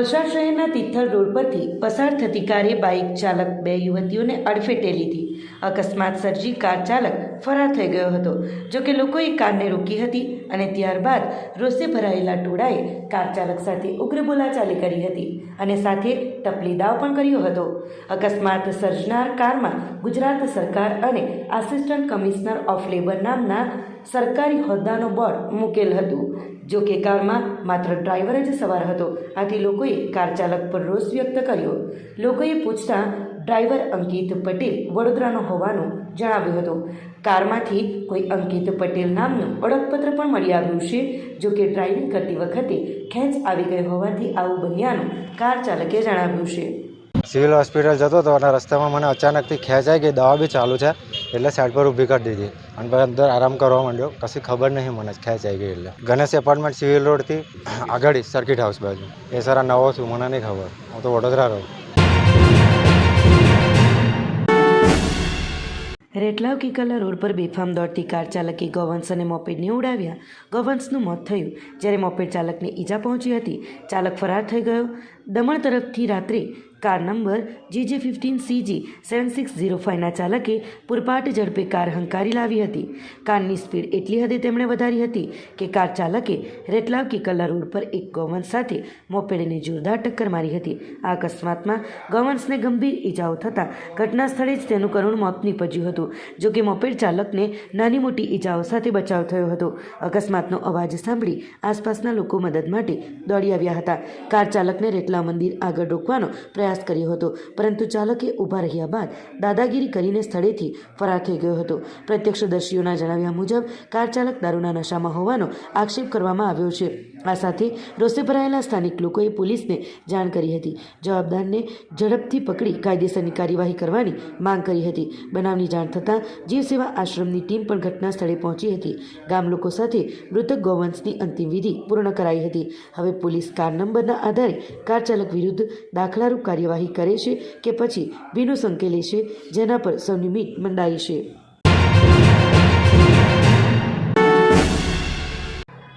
વલસાડ શહેરના તિથલ રોડ પરથી પસાર થતી કારે બાઇક ચાલક બે યુવતીઓને અડફેટે લીધી. અકસ્માત સર્જી કાર ચાલક ફરાર થઈ ગયો હતો. જો કે લોકોએ કારને રોકી હતી અને ત્યારબાદ રોષે ભરાયેલા ટોળાએ કાર ચાલક સાથે ઉગ્ર બોલાચાલી કરી હતી અને સાથે ટપલી દાવ પણ કર્યો હતો. અકસ્માત સર્જનાર કારમાં ગુજરાત સરકાર અને આસિસ્ટન્ટ કમિશનર ઓફ લેબર નામના સરકારી હોદ્દાનો બોર્ડ મૂકેલ હતું. જો કે કારમાં માત્ર ડ્રાઈવર જ સવાર હતો. આથી લોકોએ કાર ચાલક પર રોષ વ્યક્ત કર્યો. લોકોએ પૂછતા, ડ્રાઈવર અંકિત પટેલ વડોદરાનો હોવાનું જણાવ્યું હતું. કારમાંથી કોઈ અંકિત પટેલ નામનું ઓળખપત્ર પણ મળી આવ્યું છે. જો કે ડ્રાઇવિંગ કરતી વખતે ખેંચ આવી ગઈ હોવાથી આવું બન્યાનું કાર ચાલકે જણાવ્યું છે. સિવિલ હોસ્પિટલ જતો હતો અને રસ્તામાં મને અચાનકથી ખેંચાઈ ગઈ. દવા બી ચાલુ છે. એટલે સાઈડ પર ઊભી કરી દીધી. અને પછી અંદર આરામ કરવા માંડ્યો. કશી ખબર નહીં મને, ખેંચાઈ ગઈ એટલે. ગણેશ એપાર્ટમેન્ટ સિવિલ રોડથી આગળ સર્કિટ હાઉસ બાજુ. એ સારા નવો છું, મને નહીં ખબર. હું તો વડોદરા રહું. રેટલાવ કિકલા રોડ પર બેફામ દોડતી કાર ચાલકે ગૌવંશ અને મોપેડને ઉડાવ્યા. ગૌવંશનું મોત થયું. જ્યારે મોપેડ ચાલકને ઈજા પહોંચી હતી, ચાલક ફરાર થઈ ગયો. દમણ તરફથી રાત્રે car number GJ fifteen CG seven six zero ફાઇવના ચાલકે પૂરપાટ ઝડપે કાર હંકારી લાવી હતી. કારની સ્પીડ એટલી હદે તેમણે વધારી હતી કે કાર ચાલકે રેટલાવ કિકલા રોડ પર એક ગૌવંશ સાથે મોપેડને જોરદાર ટક્કર મારી હતી. આ અકસ્માતમાં ગૌવંશને ગંભીર ઈજાઓ થતાં ઘટના સ્થળે જ તેનું કરુણ મોત નીપજ્યું હતું. જો કે મોપેડ ચાલકને નાની મોટી ઈજાઓ સાથે બચાવ થયો હતો. અકસ્માતનો અવાજ સાંભળી આસપાસના લોકો મદદ માટે દોડી આવ્યા હતા. કાર ચાલકને રેટલા મંદિર આગળ રોકવાનો પ્રયાસ કર્યો હતો. પરંતુ ચાલકે ઊભા રહ્યા બાદ દાદાગીરી કરીને સ્થળેથી ફરાર થઈ ગયો હતો. પ્રત્યક્ષદર્શીઓના જણાવ્યા મુજબ, કાર ચાલક દારૂના નશામાં હોવાનો આક્ષેપ કરવામાં આવ્યો છે. આ સાથે રોષે ભરાયેલા સ્થાનિક લોકોએ પોલીસને જાણ કરી હતી. જવાબદારને ઝડપથી પકડી કાયદેસરની કાર્યવાહી કરવાની માંગ કરી હતી. બનાવની જાણ થતાં જીવસેવા આશ્રમની ટીમ પણ ઘટના સ્થળે પહોંચી હતી. ગામ લોકો સાથે મૃતક ગૌવંશની અંતિમ વિધિ પૂર્ણ કરાઈ હતી. હવે પોલીસ કાર નંબરના આધારે કાર ચાલક વિરુદ્ધ દાખલારૂપ કાર્યવાહી કરે છે કે પછી ભીનું સંકેલે છે, જેના પર સૌની મીટ મંડાઈ છે.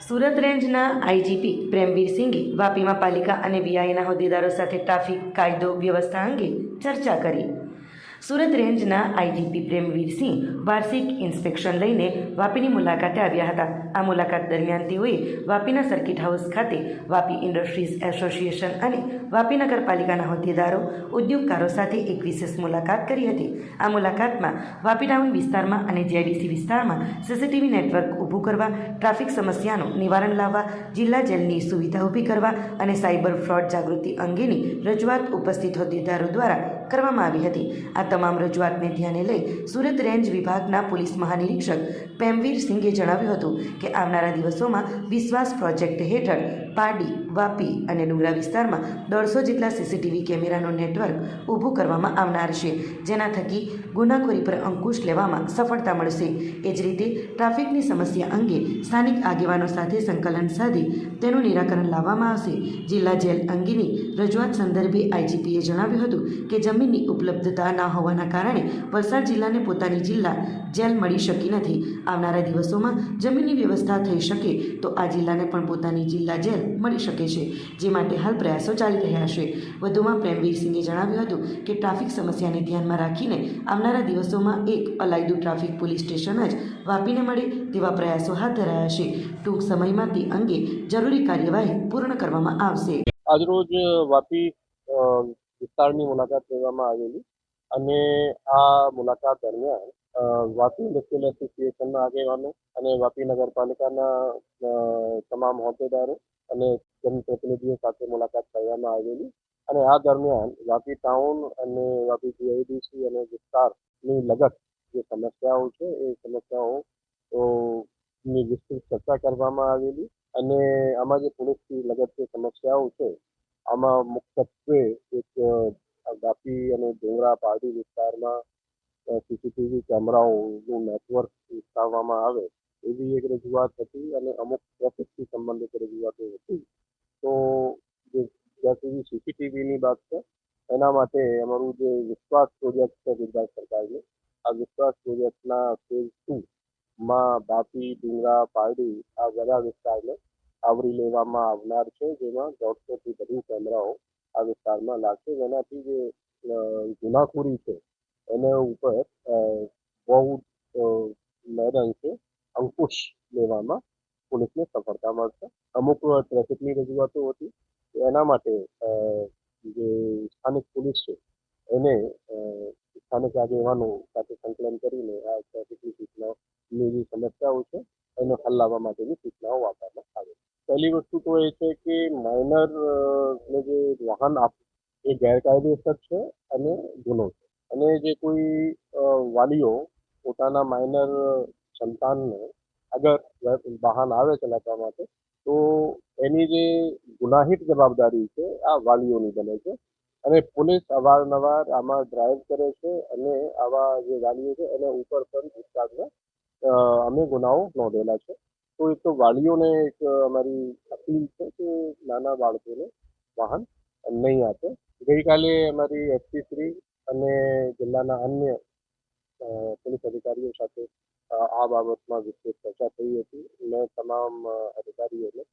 સુરત રેન્જના આઈજીપી પ્રેમવીર સિંઘે વાપીમાં પાલિકા અને વીઆઈના હોદ્દેદારો સાથે ટ્રાફિક કાયદો વ્યવસ્થા અંગે ચર્ચા કરી. સુરત રેન્જના આઈજીપી પ્રેમવીર સિંહ વાર્ષિક ઇન્સ્પેક્શન લઈને વાપીની મુલાકાતે આવ્યા હતા. આ મુલાકાત દરમિયાન તેઓએ વાપીના સર્કિટ હાઉસ ખાતે વાપી ઇન્ડસ્ટ્રીઝ એસોસિએશન અને વાપી નગરપાલિકાના હોદ્દેદારો, ઉદ્યોગકારો સાથે એક વિશેષ મુલાકાત કરી હતી. આ મુલાકાતમાં વાપી ટાઉન વિસ્તારમાં અને જેડીસી વિસ્તારમાં સીસીટીવી નેટવર્ક ઊભું કરવા, ટ્રાફિક સમસ્યાનું નિવારણ લાવવા, જિલ્લા જેલની સુવિધા ઊભી કરવા અને સાયબર ફ્રોડ જાગૃતિ અંગેની રજૂઆત ઉપસ્થિત હોદ્દેદારો દ્વારા કરવામાં આવી હતી. આ તમામ રજૂઆતને ધ્યાને લઈ સુરત રેન્જ વિભાગના પોલીસ મહાનિરીક્ષક પેમવીર સિંઘે જણાવ્યું હતું કે આવનારા દિવસોમાં વિશ્વાસ પ્રોજેક્ટ હેઠળ પાડી, વાપી અને ડુંગરા વિસ્તારમાં દોઢસો જેટલા સીસીટીવી કેમેરાનું નેટવર્ક ઊભું કરવામાં આવનાર છે. જેના થકી ગુનાખોરી પર અંકુશ લેવામાં સફળતા મળશે. એ જ રીતે ટ્રાફિકની સમસ્યા અંગે સ્થાનિક આગેવાનો સાથે સંકલન સાધી તેનું નિરાકરણ લાવવામાં આવશે. જિલ્લા જેલ અંગેની રજૂઆત સંદર્ભે આઈજીપીએ જણાવ્યું હતું કે જમીનની ઉપલબ્ધતા ના હોવાના કારણે વલસાડ જિલ્લાને પોતાની જિલ્લા જેલ મળી શકી નથી. આવનારા દિવસોમાં જમીનની વ્યવસ્થા થઈ શકે તો આ જિલ્લાને પણ પોતાની જિલ્લા જેલ મળી શકે છે, જે માટે હાલ પ્રયાસો ચાલી રહ્યા છે. વધુમાં પ્રેમવીરસિંહે જણાવ્યું હતું કે ટ્રાફિક સમસ્યાને ધ્યાનમાં રાખીને આવનારા દિવસોમાં એક અલાયદું ટ્રાફિક પોલીસ સ્ટેશન જ વાપીને મળે તેવા પ્રયાસો હાથ ધરાયા છે. ટૂંક સમયમાં તે અંગે જરૂરી કાર્યવાહી પૂર્ણ કરવામાં આવશે. આજરોજ વાપી વિસ્તારની મુલાકાત લેવામાં આવેલી. અને આ મુલાકાત દરમિયાન વાપી ઇન્ડસ્ટ્રીયલ એસોસિએશનના આગેવાનો અને વાપી નગરપાલિકાના તમામ હોદ્દેદારો અને જનપ્રતિનિધિઓ સાથે મુલાકાત કરવામાં આવેલી. અને આ દરમિયાન વાપી ટાઉન અને વાપી જીઆઈડીસી અને વિસ્તારની લગત જે સમસ્યાઓ છે, એ સમસ્યાઓ ની વિસ્તૃત ચર્ચા કરવામાં આવેલી. અને આમાં જે પોલીસથી લગત જે સમસ્યાઓ છે આમાં મુખ્યત્વે એક વાપી અને ડુંગરા પારડી વિસ્તારમાં સીસીટીવી કેમેરાઓનું નેટવર્ક વિકસાવવામાં આવે એવી એક રજૂઆત હતી અને અમુક ટ્રાફિકથી સંબંધિત રજૂઆતો હતી. તો જે જ્યાં સુધી સીસીટીવીની વાત છે, એના માટે અમારું જે વિશ્વાસ પ્રોજેક્ટ છે ગુજરાત સરકારનું, આ વિશ્વાસ પ્રોજેક્ટના ફેઝ ટુમાં વાપી ડુંગરા, પારડી આ બધા વિસ્તારને આવરી લેવામાં આવનાર છે, જેમાં દોઢસોથી વધુ કેમેરાઓ આ વિસ્તારમાં લાગશે. જેનાથી જે ગુનાખોરી છે, એના ઉપર બહુ નર અંકુશ લેવામાં પોલીસને સફળતા મળશે. અમુક ટ્રાફિકની રજૂઆતો હતી એના માટે જે સ્થાનિક પોલીસ છે, એને સ્થાનિક આગેવાનો સાથે સંકલન કરીને આ ટ્રાફિકની સૂચનાઓની જે સમસ્યાઓ છે, એને હલ લાવવા માટેની સૂચનાઓ આપવામાં છે પહેલી વસ્તુ તો એ છે કે માઇનર જે વાહન આપ એ ગેરકાયદેસર છે અને ગુનો છે અને જે કોઈ વાલીઓ પોતાના માઇનર સંતાનને અગર વાહન આવે ચલાવવા માટે તો એની જે ગુનાહિત જવાબદારી છે આ વાલીઓની બને છે અને પોલીસ અવારનવાર આમાં ડ્રાઈવ કરે છે અને આવા જે વાલીઓ છે એને ઉપર પણ અમે ગુનાઓ નોંધેલા છે તો એક તો વાલીઓને એક અમારી અપીલ છે કે નાના બાળકોને વાહન નહીં આપે ગઈકાલે અમારી એસપી શ્રી અને જિલ્લાના અન્ય પોલીસ અધિકારીઓ સાથે આ બાબતમાં વિસ્તૃત ચર્ચા થઈ હતી મેં તમામ અધિકારીઓને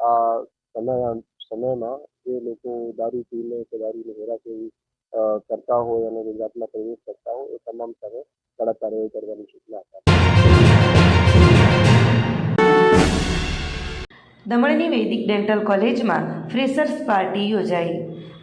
આ સમય સમયમાં જે લોકો દારૂ પીને કે દારૂની હેરાફેરી કરતા હોય અને ગુજરાતમાં પ્રવેશ કરતા હોય એ તમામ સામે કડક કાર્યવાહી કરવાની સૂચના આપી દમણની વૈદિક ડેન્ટલ કોલેજમાં ફ્રેશર્સ પાર્ટી યોજાઈ.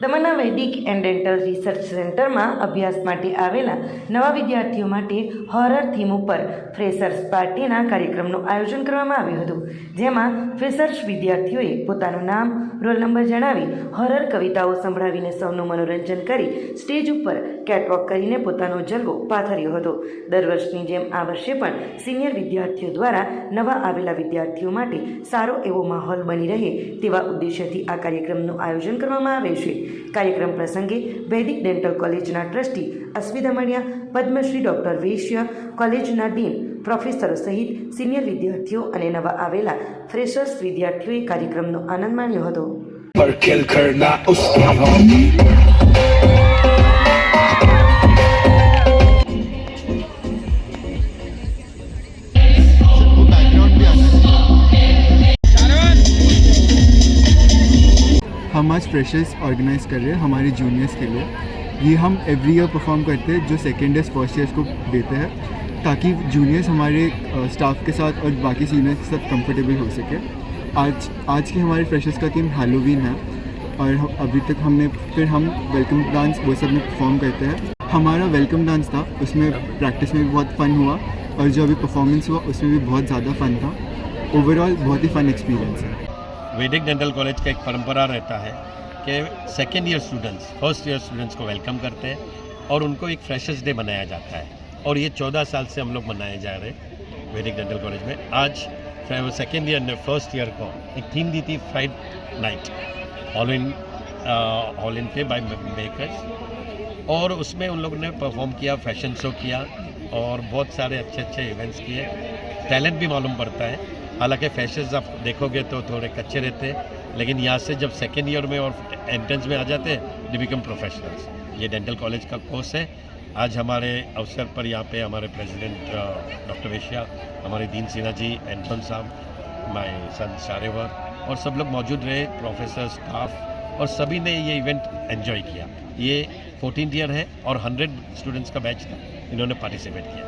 દમણના વૈદિક એન્ડ ડેન્ટલ રિસર્ચ સેન્ટરમાં અભ્યાસ માટે આવેલા નવા વિદ્યાર્થીઓ માટે હોરર થીમ ઉપર ફ્રેશર્સ પાર્ટીના કાર્યક્રમનું આયોજન કરવામાં આવ્યું હતું. જેમાં ફ્રેશર્સ વિદ્યાર્થીઓએ પોતાનું નામ, રોલ નંબર જણાવી હોરર કવિતાઓ સંભળાવીને સૌનું મનોરંજન કરી સ્ટેજ ઉપર કેટવોક કરીને પોતાનો જલવો પાથર્યો હતો. દર વર્ષની જેમ આ વર્ષે પણ સિનિયર વિદ્યાર્થીઓ દ્વારા નવા આવેલા વિદ્યાર્થીઓ માટે સારો એવો માહોલ બની રહે તેવા ઉદ્દેશ્યથી આ કાર્યક્રમનું આયોજન કરવામાં આવે છે. કાર્યક્રમ પ્રસંગે વૈદિક ડેન્ટલ કોલેજના ટ્રસ્ટી અસ્મિ દમણિયા પદ્મશ્રી ડૉક્ટર વૈશ્ય, કોલેજના ડીન પ્રોફેસરો સહિત સિનિયર વિદ્યાર્થીઓ અને નવા આવેલા ફ્રેશર્સ વિદ્યાર્થીઓએ કાર્યક્રમનો આનંદ માણ્યો હતો. પર કિલ કરના ઉસ્તાદો आज फ्रेशर्स ऑर्गेनाइज कर रहे हैं हमारे जूनियर्स के लिए। ये हम एवरी ईयर परफॉर्म करते हैं, जो सेकेंड ईयर्स फ़र्स्ट ईयर्स को देते हैं, ताकि जूनियर्स हमारे स्टाफ के साथ और बाकी सीनियर्स के साथ कंफर्टेबल हो सके। आज आज के हमारे फ्रेशर्स का थीम हेलोवीन है, और अभी तक हमने, फिर हम वेलकम डांस वो सब में परफॉर्म करते हैं। हमारा वेलकम डांस था, उसमें प्रैक्टिस में भी बहुत फ़न हुआ, और जो अभी परफॉर्मेंस हुआ, उसमें भी बहुत ज़्यादा फ़न था। ओवरऑल बहुत ही फ़न एक्सपीरियंस है। वैदिक डेंटल कॉलेज का एक परंपरा रहता है कि second year students first year students को वेलकम करते हैं और उनको एक फ्रेशर्स डे मनाया जाता है। और ये चौदह साल से हम लोग मनाए जा रहे हैं वैदिक डेंटल कॉलेज में। आज सेकेंड ईयर ने फ़र्स्ट ईयर को एक थीम दी थी fried night all in all in पे बाय मेकर्स और उसमें उन लोगों ने परफॉर्म किया फ़ैशन शो किया और बहुत सारे अच्छे अच्छे इवेंट्स किए। टैलेंट भी मालूम पड़ता है। हालाँकि फैशंस आप देखोगे तो थोड़े कच्चे रहते हैं, लेकिन यहाँ से जब सेकेंड ईयर में और एंट्रेंस में आ जाते हैं दे बिकम प्रोफेशनल्स ये डेंटल कॉलेज का कोर्स है। आज हमारे अवसर पर यहाँ पे हमारे प्रेसिडेंट डॉक्टर वेशिया हमारे दीन सिन्हा जी एंटन साहब माय सन शारेवर और सब लोग मौजूद रहे प्रोफेसर स्टाफ और सभी ने ये इवेंट एंजॉय किया। ये फोर्टीन ईयर है और हंड्रेड स्टूडेंट्स का बैच था। इन्होंने पार्टिसिपेट किया।